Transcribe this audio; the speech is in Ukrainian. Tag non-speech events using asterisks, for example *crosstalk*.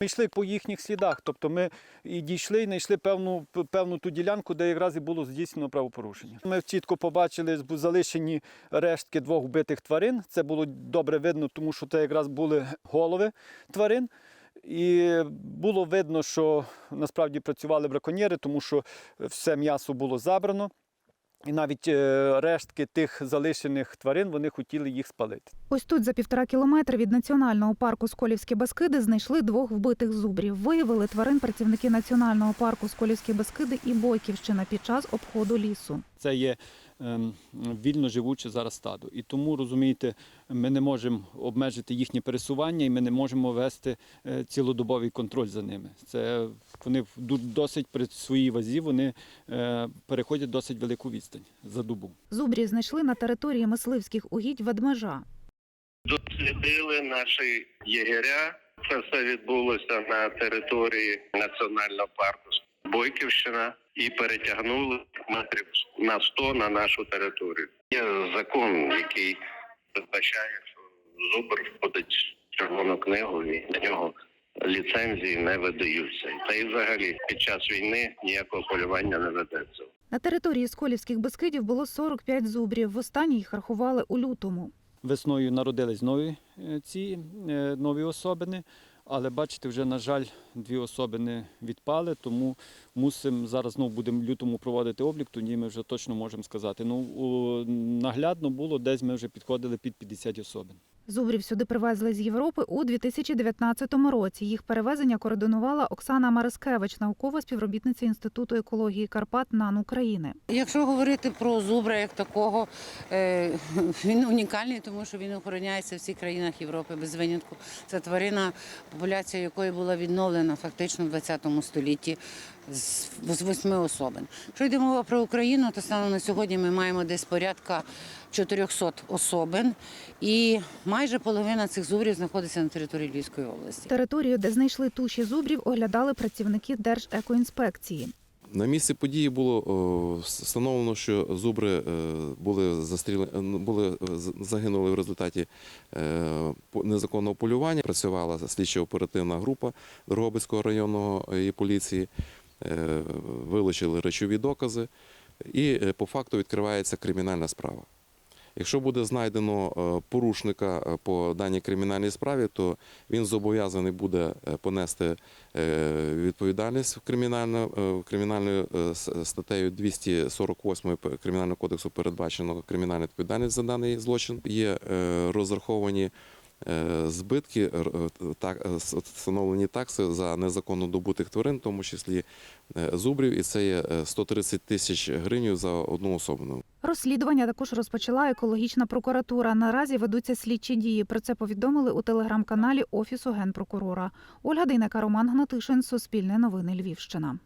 Ми йшли по їхніх слідах, тобто ми і дійшли, і знайшли певну, певну ту ділянку, де якраз і було здійснено правопорушення. Ми чітко побачили залишені рештки двох вбитих тварин. Це було добре видно, тому що це якраз були голови тварин. І було видно, що насправді працювали браконьєри, тому що все м'ясо було забрано. І навіть е, рештки тих залишених тварин вони хотіли їх спалити. Ось тут за півтора кілометра від національного парку Сколівські Баскиди знайшли двох вбитих зубрів. Виявили тварин працівники національного парку Сколівські Бескиди і Бойківщина під час обходу лісу. Це є вільно живуче зараз стадо. І тому, розумієте, ми не можемо обмежити їхнє пересування і ми не можемо вести е, цілодобовий контроль за ними. Це вони досить при своїй вазі вони е, переходять досить велику відстань за добу. Зубрів знайшли на території мисливських угідь ведмежа. дослідили наші єгеря. Це все відбулося на території національного парку Бойківщина і перетягнули метрів на 100 на нашу територію. Є закон, який передбачає, що зубр входить в червону книгу і на нього ліцензії не видаються. Та і взагалі під час війни ніякого полювання не ведеться. На території Сколівських Бескидів було 45 зубрів. Востаннє їх рахували у лютому. Весною народились нові е, ці е, нові особини, але бачите, вже, на жаль, дві особи не відпали, тому мусимо зараз знову будемо лютому проводити облік, тоді ми вже точно можемо сказати. Ну, наглядно було, десь ми вже підходили під 50 особин. Зубрів сюди привезли з Європи у 2019 році. Їх перевезення координувала Оксана Марискевич, наукова співробітниця Інституту екології Карпат НАН України. Якщо говорити про зубра як такого, е, *laughs* він унікальний, тому що він охороняється в всіх країнах Європи без винятку. Це тварина, популяція якої була відновлена фактично в 20 столітті з восьми особин. Якщо йде мова про Україну, то станом на сьогодні ми маємо десь порядка 400 особин, і майже половина цих зубрів знаходиться на території Львівської області. Територію, де знайшли туші зубрів, оглядали працівники Держекоінспекції. На місці події було встановлено, що зубри е, були застрілені, були е, загинули в результаті е, по- незаконного полювання. Працювала слідчо-оперативна група Дрогобицького районного е, і поліції, е, вилучили речові докази, і е, по факту відкривається кримінальна справа. Якщо буде знайдено е, порушника е, по даній кримінальній справі, то він зобов'язаний буде е, понести е, відповідальність в кримінально, е, в кримінальною е, статтею 248 Кримінального кодексу передбачено кримінальна відповідальність за даний злочин. Є е, розраховані е, збитки, р- е, так, е, встановлені такси за незаконно добутих тварин, в тому числі е, зубрів, і це є е, 130 тисяч гривень за одну особину. Розслідування також розпочала екологічна прокуратура. Наразі ведуться слідчі дії. Про це повідомили у телеграм-каналі Офісу генпрокурора. Ольга Дейнека, Роман Гнатишин, Суспільне новини Львівщина.